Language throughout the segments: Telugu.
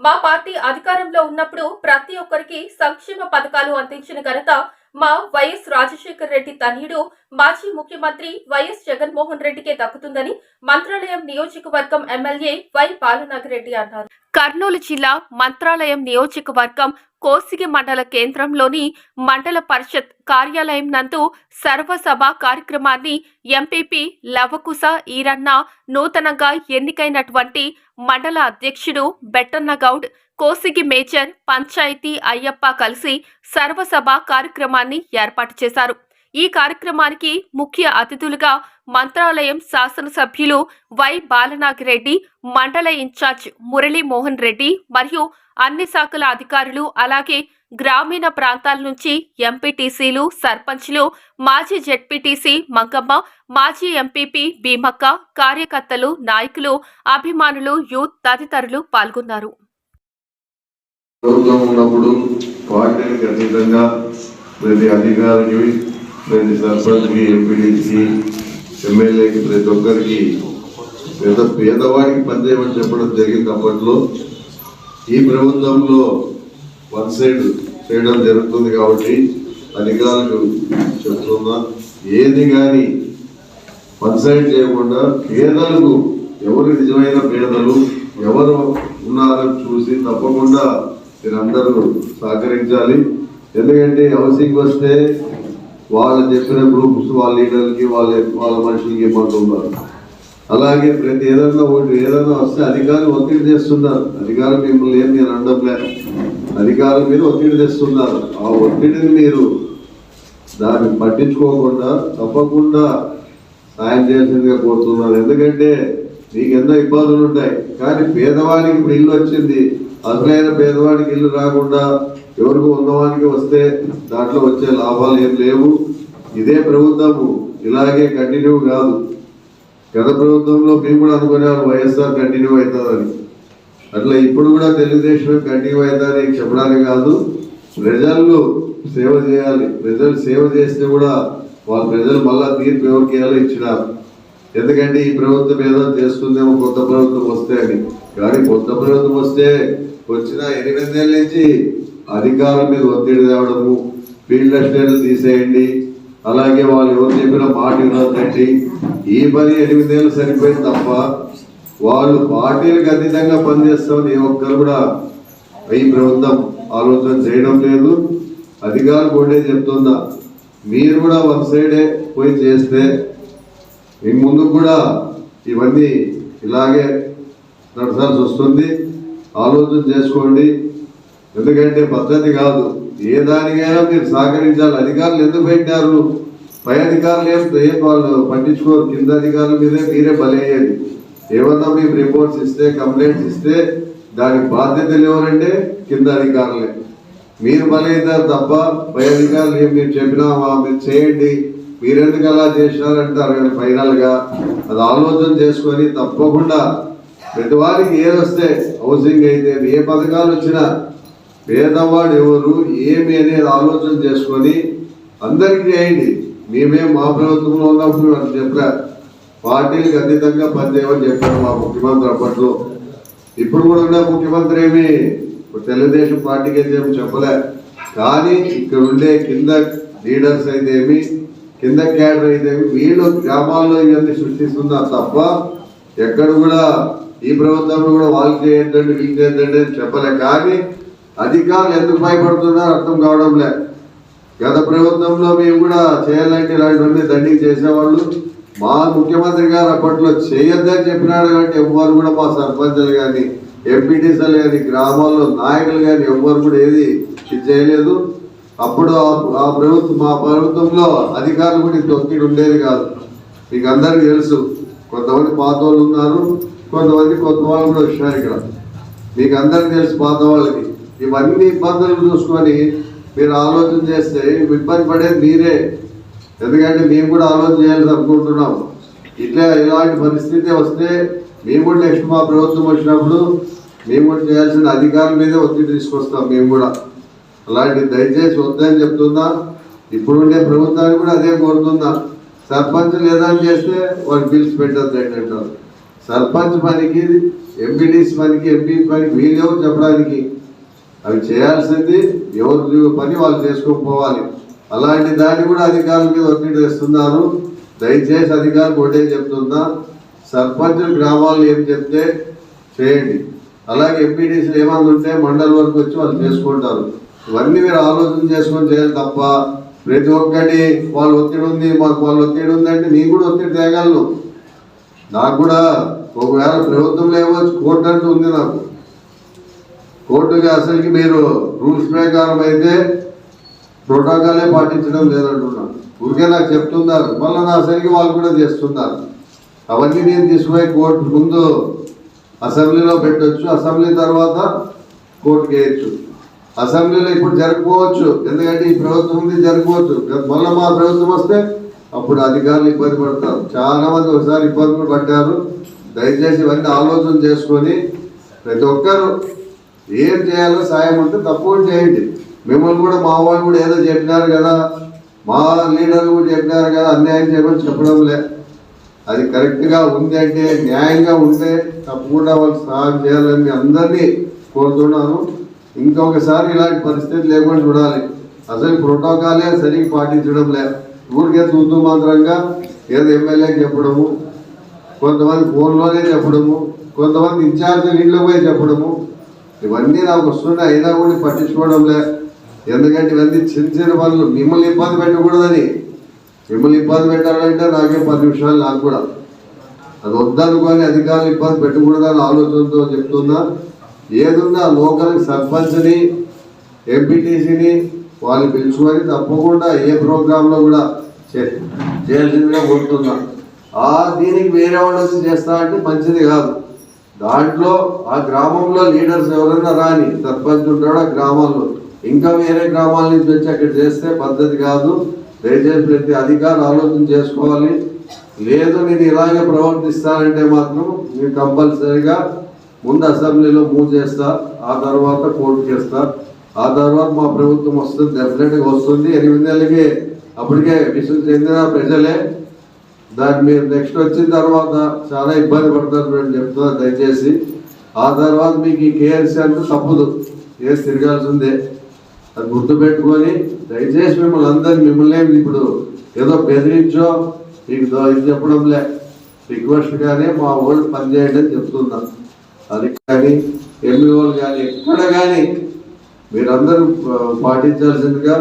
మా పార్టీ అధికారంలో ఉన్నప్పుడు ప్రతి ఒక్కరికి సంక్షేమ పథకాలు అందించిన ఘనత మా వైఎస్ రాజశేఖర రెడ్డి తనయుడు మాజీ ముఖ్యమంత్రి వైఎస్ జగన్మోహన్ రెడ్డికే దక్కుతుందని మంత్రాలయం నియోజకవర్గం ఎమ్మెల్యే వై బాలనాగిరెడ్డి అన్నారు. కర్నూలు జిల్లా మంత్రాలయం నియోజకవర్గం కోసిగి మండల కేంద్రంలోని మండల పరిషత్ కార్యాలయం నందు సర్వసభ కార్యక్రమాన్ని ఎంపీపీ లవకుశ ఈరన్న నూతనంగా ఎన్నికైనటువంటి మండల అధ్యక్షుడు బెట్టన్న గౌడ్ కోసిగి మేజర్ పంచాయతీ అయ్యప్ప కలిసి సర్వసభ కార్యక్రమాన్ని ఏర్పాటు చేశారు. ఈ కార్యక్రమానికి ముఖ్య అతిథులుగా మంత్రాలయం శాసనసభ్యులు వై బాలనాగిరెడ్డి మండల ఇన్ఛార్జ్ మురళీమోహన్ రెడ్డి మరియు అన్ని శాఖల అధికారులు అలాగే గ్రామీణ ప్రాంతాల నుంచి ఎంపీటీసీలు సర్పంచ్లు మాజీ జెడ్పీటీసీ మంగమ్మ మాజీ ఎంపీపీ భీమక్క కార్యకర్తలు నాయకులు అభిమానులు యూత్ తదితరులు పాల్గొన్నారు. ఉన్నప్పుడు పార్టీలకు అతీతంగా ప్రతి అధికారికి ప్రతి సర్పంచ్కి ఎంపీడీకి ఎమ్మెల్యేకి ప్రతి ఒక్కరికి పేద పేదవారికి పనిచేయమని చెప్పడం జరిగింది అప్పట్లో. ఈ ప్రభుత్వంలో వన్ సైడ్ చేయడం జరుగుతుంది కాబట్టి అధికారులకు చెప్తున్నా ఏది కానీ వన్ సైడ్ చేయకుండా పేదలకు ఎవరు నిజమైన పేదలు ఎవరు ఉన్నారో చూసి తప్పకుండా మీరందరూ సహకరించాలి. ఎందుకంటే హౌసింగ్ వస్తే వాళ్ళు చెప్పిన గ్రూప్స్ వాళ్ళ లీడర్కి వాళ్ళ వాళ్ళ మనుషులకి ఇవ్వమంటున్నారు అలాగే ప్రతి ఏదన్నా ఒకటి ఏదన్నా వస్తే అధికారులు ఒత్తిడి చేస్తున్నారు అధికారులు మిమ్మల్ని ఏం నేను అండంలే లేదు మీద ఒత్తిడి తెస్తున్నారు. ఆ ఒత్తిడిని మీరు దాన్ని పట్టించుకోకుండా తప్పకుండా సాయం చేసిందిగా కోరుతున్నారు. ఎందుకంటే మీకు ఎన్నో ఇబ్బందులు ఉంటాయి. కానీ పేదవాడికి ఇప్పుడు ఇల్లు వచ్చింది. అసలైన పేదవాడికి ఇల్లు రాకుండా ఎవరికి ఉన్నవానికి వస్తే దాంట్లో వచ్చే లాభాలు ఏం లేవు. ఇదే ప్రభుత్వము. ఇలాగే కంటిన్యూ కాదు. గత ప్రభుత్వంలో మేము కూడా అనుకునేవాళ్ళు వైఎస్ఆర్ కంటిన్యూ అవుతుందని. అట్లా ఇప్పుడు కూడా తెలుగుదేశం కంటిన్యూ అవుతుందని చెప్పడానికి కాదు. ప్రజలు సేవ చేయాలి. ప్రజలు సేవ చేస్తే కూడా వాళ్ళ ప్రజలు మళ్ళా తీర్పు ఎవరికి ఇచ్చినారు ఎందుకంటే ఈ ప్రభుత్వం ఏదో చేస్తుందేమో కొత్త ప్రభుత్వం వస్తే అని. కానీ కొత్త ప్రభుత్వం వస్తే వచ్చిన ఎనిమిదేళ్ళ నుంచి అధికారుల మీద ఒత్తిడి తేవడము ఫీల్డ్ అసిస్టెంట్లు తీసేయండి అలాగే వాళ్ళు ఎవరు చెప్పిన మాట వినొద్దండి. ఈ పని ఎనిమిదేళ్ళు సరిపోయింది తప్ప వాళ్ళు పార్టీలకు అతీతంగా పనిచేస్తామని ఏ ఒక్కరు కూడా ఈ ప్రభుత్వం ఆలోచన చేయడం లేదు. అధికారులు కూడా చెప్తుందా మీరు కూడా వన్ సైడే పోయి చేస్తే మీ ముందు కూడా ఇవన్నీ ఇలాగే నడచాల్సి వస్తుంది ఆలోచన చేసుకోండి. ఎందుకంటే పద్ధతి కాదు. ఏ దానికైనా మీరు సహకరించాలి. అధికారులు ఎందుకు పెట్టారు పై అధికారులు ఏం ఏం వాళ్ళు పట్టించుకోరు. కింద అధికారుల మీదే మీరే బలయ్యేది ఏమన్నా మీరు రిపోర్ట్స్ ఇస్తే కంప్లైంట్స్ ఇస్తే దానికి బాధ్యతలు ఎవరంటే కింద అధికారులే. మీరు బలైతారు తప్ప పై అధికారులు ఏం మీరు చెప్పినామా మీరు చేయండి. మీరెందుకు అలా చేసినారంటారు? కానీ ఫైనల్గా అది ఆలోచన చేసుకొని తప్పకుండా ప్రతివారికి ఏదొస్తే హౌసింగ్ అయితే ఏ పథకాలు వచ్చినా పేదవాడు ఎవరు ఏమి అనేది ఆలోచన చేసుకొని అందరికీ చేయండి. మేమే మా ప్రభుత్వంలో ఉన్నప్పుడు అని చెప్పా చెప్పలే పార్టీలకు అతీతంగా పనిచేయమని చెప్పారు మా ముఖ్యమంత్రి అప్పట్లో. ఇప్పుడు కూడా ఉన్న ముఖ్యమంత్రి ఏమి తెలుగుదేశం పార్టీకి అయితే ఏమి చెప్పలే. కానీ ఇక్కడ ఉండే కింద లీడర్స్ అయితే ఏమి కింద క్యాడర్ అయితే ఏమి వీళ్ళు గ్రామాల్లో ఇవన్నీ సృష్టిస్తున్నారు తప్ప ఎక్కడ కూడా ఈ ప్రభుత్వంలో కూడా వాళ్ళు చేయొద్దండి వీళ్ళు చేయొద్దండి అని చెప్పలే. కానీ అధికారులు ఎందుకు భయపడుతున్నారో అర్థం కావడం లే గత ప్రభుత్వంలో మేము కూడా చేయాలంటే ఇలాంటివన్నీ దండి చేసేవాళ్ళు. మా ముఖ్యమంత్రి గారు అప్పట్లో చేయొద్దని చెప్పినాడు కాబట్టి ఎవ్వరు కూడా మా సర్పంచ్లు కానీ ఎంపీటీసీలు కానీ గ్రామాల్లో నాయకులు కానీ ఎవ్వరు కూడా ఏది ఇది చేయలేదు. అప్పుడు ఆ- ప్రభుత్వం మా ప్రభుత్వంలో అధికారులు కూడా ఇంత ఒత్తిడి ఉండేది కాదు. మీకు అందరికీ తెలుసు కొంతమంది పాత వాళ్ళు ఉన్నారు. కొంతమంది కొత్త వాళ్ళు కూడా వచ్చినారు ఇక్కడ. మీకు అందరికీ తెలుసు పాత వాళ్ళకి ఇవన్నీ ఇబ్బందులు చూసుకొని మీరు ఆలోచన చేస్తే ఇబ్బంది పడేది మీరే. ఎందుకంటే మేము కూడా ఆలోచన చేయాలని అనుకుంటున్నాం. ఇట్లా ఇలాంటి పరిస్థితి వస్తే మేము కూడా నెక్స్ట్ మా ప్రభుత్వం వచ్చినప్పుడు మేము కూడా చేయాల్సిన అధికారుల మీదే ఒత్తిడి తీసుకొస్తాం మేము కూడా. అలాంటి దయచేసి వద్దని చెప్తున్నా. ఇప్పుడుండే ప్రభుత్వాన్ని కూడా అదే కోరుతున్నా. సర్పంచ్ లేదని చేస్తే వాళ్ళు బిల్స్ పెట్టద్దు అంటారు సర్పంచ్ పనికి ఎంపీడీసీ పనికి ఎంపీ పనికి వీళ్ళెవరు చెప్పడానికి. అవి చేయాల్సింది ఎవరు పని వాళ్ళు చేసుకోకపోవాలి అలాంటి దాన్ని కూడా అధికారుల మీద ఒత్తిడి తెస్తున్నారు. దయచేసి అధికారులు ఒకటే చెప్తున్నా సర్పంచ్ గ్రామాలు ఏం చెప్తే చేయండి. అలాగే ఎంపీడీసీలు ఏమన్నా ఉంటే మండలి వరకు వచ్చి వాళ్ళు చేసుకుంటారు. ఇవన్నీ మీరు ఆలోచన చేసుకొని చేయాలి తప్ప ప్రతి ఒక్కటి వాళ్ళు ఒత్తిడి ఉంది మాకు వాళ్ళు ఒత్తిడి ఉంది అంటే కూడా ఒత్తిడి తేగలను. నాకు కూడా ఒకవేళ ప్రభుత్వంలో లేవచ్చు కోర్టు అంటూ ఉంది నాకు. కోర్టుకి అసలుకి మీరు రూల్స్ ప్రకారం అయితే ప్రోటోకాలే పాటించడం లేదంటున్నాను ఊరికే నాకు చెప్తున్నారు. మళ్ళీ నా సరికి వాళ్ళు కూడా చేస్తున్నారు. అవన్నీ నేను తీసుకుపోయి కోర్టు ముందు అసెంబ్లీలో పెట్టొచ్చు. అసెంబ్లీ తర్వాత కోర్టుకి వేయచ్చు. అసెంబ్లీలో ఇప్పుడు జరగకపోవచ్చు. ఎందుకంటే ఈ ప్రభుత్వం ఉంది జరగవచ్చు మళ్ళీ మా ప్రభుత్వం వస్తే అప్పుడు అధికారులు ఇబ్బంది పడతారు. చాలా మంది ఒకసారి ఇబ్బందులు పడ్డారు. దయచేసి ఇవన్నీ ఆలోచన చేసుకొని ప్రతి ఒక్కరు ఏం చేయాలో సాయం ఉంటే తప్పకుండా చేయండి. మిమ్మల్ని కూడా మా వాళ్ళు కూడా ఏదో చెప్పినారు కదా మా లీడర్లు కూడా చెప్పినారు కదా అన్యాయం చేయమని చెప్పడం లే. అది కరెక్ట్గా ఉంది అంటే న్యాయంగా ఉంటే తప్పకుండా వాళ్ళు సహాయం చేయాలని మీ అందరినీ కోరుతున్నాను. ఇంకొకసారి ఇలాంటి పరిస్థితి లేకుండా చూడాలి. అసలు ప్రోటోకాలే సరిగ్గా పాటించడం లేదు ఊరికే తూతూ మాత్రంగా ఏదో ఎమ్మెల్యే చెప్పడము కొంతమంది ఫోన్లోనే చెప్పడము కొంతమంది ఇన్ఛార్జ్ ఇంట్లో పోయి చెప్పడము. ఇవన్నీ నాకు వస్తున్నాయి అయినా కూడా పట్టించుకోవడంలే ఎందుకంటే ఇవన్నీ చిన్న చిన్న పనులు. మిమ్మల్ని ఇబ్బంది పెట్టకూడదని. మిమ్మల్ని ఇబ్బంది పెట్టాలంటే నాకే పది నిమిషాలు నాకు కూడా. అది వద్దనుకొని అధికారులు ఇబ్బంది పెట్టకూడదని ఆలోచనతో చెప్తున్నా. ఏదున్నా లోకల్ సర్పంచ్ని ఎంపీటీసీని వాళ్ళు పిలుచుకొని తప్పకుండా ఏ ప్రోగ్రాంలో కూడా చే- చేయాల్సిందిగా కోరుతున్నా. ఆ దీనికి వేరే వాళ్ళు వచ్చి చేస్తా అంటే మంచిది కాదు. దాంట్లో ఆ గ్రామంలో లీడర్స్ ఎవరైనా రాని సర్పంచ్ ఉంటాడు ఆ గ్రామాల్లో. ఇంకా వేరే గ్రామాల నుంచి వచ్చి అక్కడ చేస్తే పద్ధతి కాదు. దయచేసి ప్రతి అధికారులు ఆలోచన చేసుకోవాలి. లేదు నేను ఇలాగే ప్రవర్తిస్తానంటే మాత్రం నేను కంపల్సరీగా ముందు అసెంబ్లీలో మూవ్ చేస్తా ఆ తర్వాత కోర్టు చేస్తా. ఆ తర్వాత మా ప్రభుత్వం వస్తుంది డెఫినెట్గా వస్తుంది. ఎనిమిది నెలలకి అప్పటికే విషయం చెందిన ప్రజలే దాన్ని మీరు నెక్స్ట్ వచ్చిన తర్వాత చాలా ఇబ్బంది పడతారు నేను చెప్తున్నా దయచేసి. ఆ తర్వాత మీకు ఈ కేఎల్సీ అంటే తప్పదు. కేసు తిరగాల్సిందే. అది గుర్తుపెట్టుకొని దయచేసి మిమ్మల్ని అందరినీ మిమ్మల్ని ఇప్పుడు ఏదో బెదిరించో మీకు ఇది చెప్పడంలే. రిక్వెస్ట్ కానీ మా వాళ్ళు పనిచేయండి అని అది కానీ ఎంఈఓలు కానీ ఎక్కడ కానీ మీరందరూ పాటించాల్సిందిగా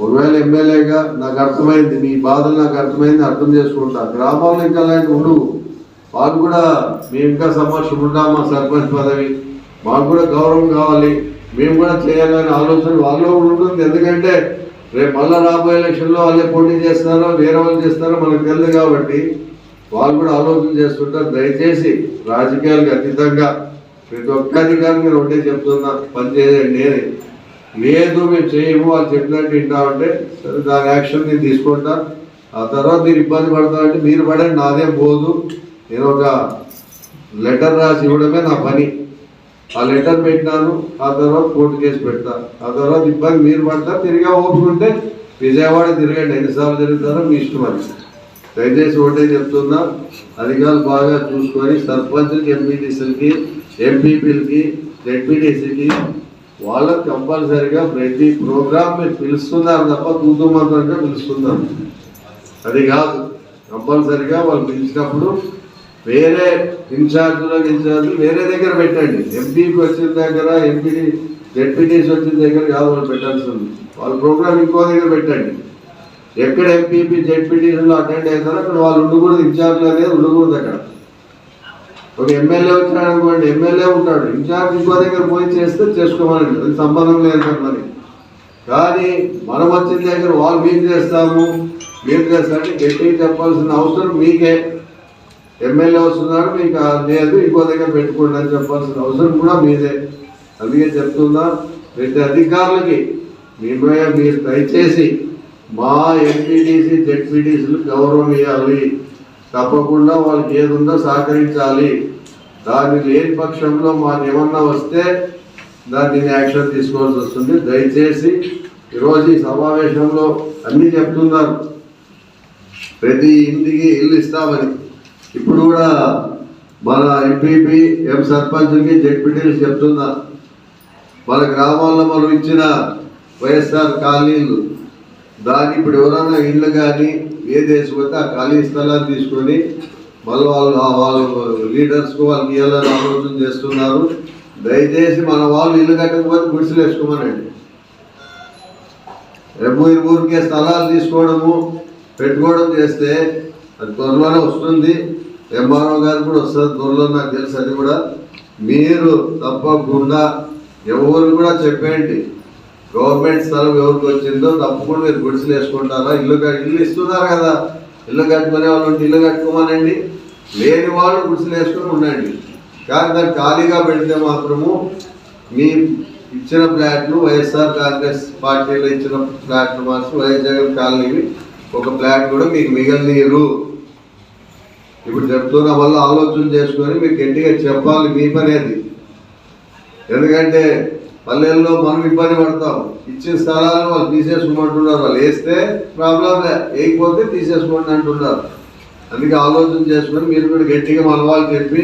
ఒకవేళ ఎమ్మెల్యేగా నాకు అర్థమైంది మీ బాధలు నాకు అర్థమైంది అర్థం చేసుకుంటా. గ్రామాల్లో ఇంకా అలాంటి ఉండవు. వాళ్ళు కూడా మేము ఇంకా సమస్య ఉంటామా సర్పంచ్ పదవి? మాకు కూడా గౌరవం కావాలి. మేము కూడా చేయాలనే ఆలోచన వాళ్ళలో కూడా ఉంటుంది. ఎందుకంటే రేపు మళ్ళా రాబోయే ఎలక్షన్లో వాళ్ళే పోటీ చేస్తారో వేరే వాళ్ళు చేస్తారో మనకు తెలియదు కాబట్టి వాళ్ళు కూడా ఆలోచన చేస్తుంటారు. దయచేసి రాజకీయాలకు అతీతంగా ప్రతి ఒక్కరి అధికారి మీరు ఒకటే చెప్తున్నా పనిచేయండి అని లేదు మేము చేయము వాళ్ళు చెప్పినట్టు వింటామంటే సరే దాని యాక్షన్ నేను తీసుకుంటా. ఆ తర్వాత మీరు ఇబ్బంది పడతామంటే మీరు పడండి నాదేం పోదు. నేను ఒక లెటర్ రాసి ఇవ్వడమే నా పని. ఆ లెటర్ పెట్టినాను ఆ తర్వాత కోర్టు కేసు పెడతా. ఆ తర్వాత ఇబ్బంది మీరు పడతారు తిరిగా ఓపుకుంటే విజయవాడ తిరగండి. ఎన్నిసార్లు తిరుగుతారో మీ ఇష్టం అని దయచేసి ఒకటే చెప్తున్నా అధికారులు బాగా చూసుకొని సర్పంచ్కి ఎంపీటీసీలకి ఎంపీపీలకి జెడ్పీటీసీకి వాళ్ళకి కంపల్సరిగా ప్రతి ప్రోగ్రామ్ మీరు పిలుస్తున్నారు తప్ప తూతూ పిలుస్తున్నారు. అది కాదు. కంపల్సరిగా వాళ్ళు పిలిచినప్పుడు వేరే ఇన్ఛార్జ్లో ఇన్ఛార్జ్ వేరే దగ్గర పెట్టండి. ఎంపీకి వచ్చిన దగ్గర ఎంపీ జెడ్పీటీసీ వచ్చిన దగ్గర కాదు వాళ్ళు పెట్టాల్సింది. వాళ్ళ ప్రోగ్రామ్ ఇంకో దగ్గర పెట్టండి. ఎక్కడ ఎంపీపీ జెడ్పీటీసీలో అటెండ్ అవుతారో అక్కడ వాళ్ళు ఉండకూడదు. ఇన్ఛార్జ్లు అనేది ఉండకూడదు అక్కడ. ఒక ఎమ్మెల్యే వచ్చాడు అనుకోండి ఎమ్మెల్యే ఉంటాడు. ఇన్ఛార్జ్ ఇంకో దగ్గర పోయి చేస్తే చేసుకోమని అది సంబంధం లేదు మరి. కానీ మనం వచ్చిన దగ్గర వాళ్ళు మేము చేస్తాము? మీరు చేస్తారంటే గట్టిగా చెప్పాల్సిన అవసరం మీకే. ఎమ్మెల్యే వస్తున్నారు మీకు లేదు ఇంకో దగ్గర పెట్టుకోండి అని చెప్పాల్సిన అవసరం కూడా మీదే. అందుకే చెప్తున్నా ప్రతి అధికారులకి మీ మీరు దయచేసి మా ఎంపీటీసీ జెడ్పీటీసీలు గౌరవం ఇవ్వాలి. తప్పకుండా వాళ్ళకి ఏది ఉందో సహకరించాలి. దాన్ని లేని పక్షంలో మాకు ఏమన్నా వస్తే దాన్ని యాక్షన్ తీసుకోవాల్సి వస్తుంది. దయచేసి ఈరోజు ఈ సమావేశంలో అన్నీ చెప్తున్నారు. ప్రతి ఇంటికి ఇల్లు ఇస్తామని. ఇప్పుడు కూడా మన ఎంపీపీ ఎం సర్పంచ్కి జడ్పీటీలు చెప్తున్నా. మన గ్రామాల్లో మనం ఇచ్చిన వైఎస్ఆర్ కాలనీలు దాన్ని ఇప్పుడు ఎవరైనా ఇళ్ళు కానీ ఏ దేశం పోతే ఆ ఖాళీ స్థలాన్ని తీసుకొని మళ్ళీ వాళ్ళు వాళ్ళు వాళ్ళ లీడర్స్కు వాళ్ళకి ఇవ్వాలని ఆలోచన చేస్తున్నారు. దయచేసి మన వాళ్ళు ఇల్లు కట్టకపోతే గుడిసెలు వేసుకోమనండి. రేపు ఊరికే స్థలాలు తీసుకోవడము పెట్టుకోవడం చేస్తే అది త్వరలోనే వస్తుంది. ఎంఆర్ఓ గారు కూడా వస్తుంది త్వరలో నాకు తెలుసు అది కూడా. మీరు తప్పకుండా ఎవరు కూడా చెప్పేయండి. గవర్నమెంట్ స్థలం ఎవరికి వచ్చిందో తప్పకుండా మీరు గుడిసెలు వేసుకుంటారా? ఇల్లు ఇల్లు ఇస్తున్నారు కదా. ఇల్లు కట్టుకునే వాళ్ళు ఉంటే ఇల్లు కట్టుకోమనండి. లేని వాళ్ళు గుడిసెలు వేసుకొని ఉండండి. కానీ దాన్ని ఖాళీగా పెడితే మాత్రము మీ ఇచ్చిన ఫ్లాట్లు వైఎస్ఆర్ కాంగ్రెస్ పార్టీలో ఇచ్చిన ఫ్లాట్లు మాత్రం వైఎస్ జగన్ కాలనీవి ఒక ఫ్లాట్ కూడా మీకు మిగలనీరు. ఇప్పుడు చెప్తున్న వల్ల ఆలోచన చేసుకొని మీకు గట్టిగా చెప్పాలి మీ పనేది ఎందుకంటే పల్లెల్లో మనం ఇబ్బంది పడతాం. ఇచ్చిన స్థలాలను వాళ్ళు తీసేసుకోమంటున్నారు. వాళ్ళు వేస్తే ప్రాబ్లం వేయకపోతే తీసేసుకోండి అంటున్నారు. అందుకే ఆలోచన చేసుకొని మీరు కూడా గట్టిగా మన వాళ్ళు చెప్పి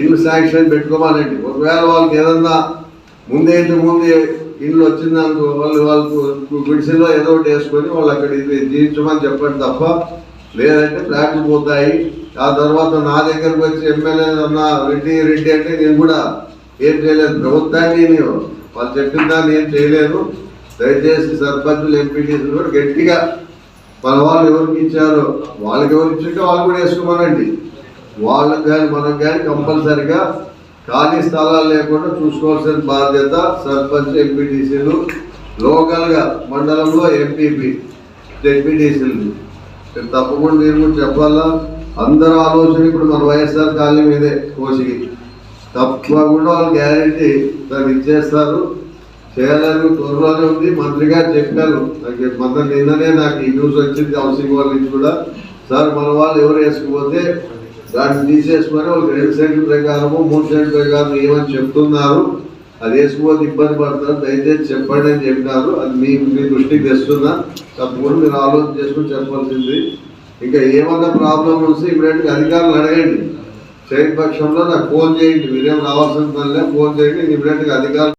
ఇల్లు శాంక్షన్ పెట్టుకోమాలండి. ఒకవేళ వాళ్ళకి ఏదన్నా ముందే ఇంటి ముందే ఇల్లు వచ్చిందనుకో వాళ్ళు వాళ్ళకు గుడిసెలో ఏదో ఒకటి వేసుకొని వాళ్ళు అక్కడ ఇది జీవించమని చెప్పండి తప్ప లేదంటే ఫ్లాట్లు పోతాయి. ఆ తర్వాత నా దగ్గరకు వచ్చి ఎమ్మెల్యే అన్న రెడ్డి రెడ్డి అంటే నేను కూడా ఏం చేయలేదు. ప్రభుత్వాన్ని నేను వాళ్ళు చెప్పిన దాన్ని ఏం చేయలేదు దయచేసి సర్పంచులు ఎంపీటీసీలు కూడా గట్టిగా మన వాళ్ళు ఎవరికి ఇచ్చారో వాళ్ళకి ఎవరు ఇచ్చింటే వాళ్ళు కూడా వేసుకోమనండి. వాళ్ళకి కానీ మనకు కానీ కంపల్సరిగా ఖాళీ స్థలాలు లేకుండా చూసుకోవాల్సిన బాధ్యత సర్పంచ్ ఎంపీటీసీలు లోకల్గా మండలంలో ఎంపీపీ ఎంపీటీసీలు తప్పకుండా మీరు కూడా చెప్పాలా? అందరూ ఆలోచన ఇప్పుడు మన వైఎస్ఆర్ కాలనీ మీదే కోసిగి తప్పకుండా వాళ్ళు గ్యారెంటీ దాన్ని ఇచ్చేస్తారు. చేయాలని త్వరలోనే ఉంది. మంత్రి గారు చెప్పారు. నాకు మొన్న నిన్ననే నాకు ఈ న్యూస్ వచ్చింది హౌసింగ్ వాళ్ళ నుంచి కూడా. సార్ మన వాళ్ళు ఎవరు వేసుకుపోతే దాన్ని తీసేసుకొని వాళ్ళకి రెండు సెంట్ల ప్రకారము మూడు సెంట్ల ప్రకారం ఏమని చెప్తున్నారు. అది వేసుకుపోతే ఇబ్బంది పడతారు. దయచేసి చెప్పండి అని చెప్పినారు అది మీ మీ దృష్టికి తెస్తున్నా. తప్పకుండా మీరు ఆలోచన చేసుకుని చెప్పాల్సింది. ఇంకా ఏమన్నా ప్రాబ్లం వస్తే ఇప్పుడు అధికారులు అడగండి. చేయని పక్షంలో నాకు ఫోన్ చేయండి. మీరేం రావాల్సిన పనిలే ఫోన్ చేయండి. ఇమీడియట్గా అధికారులు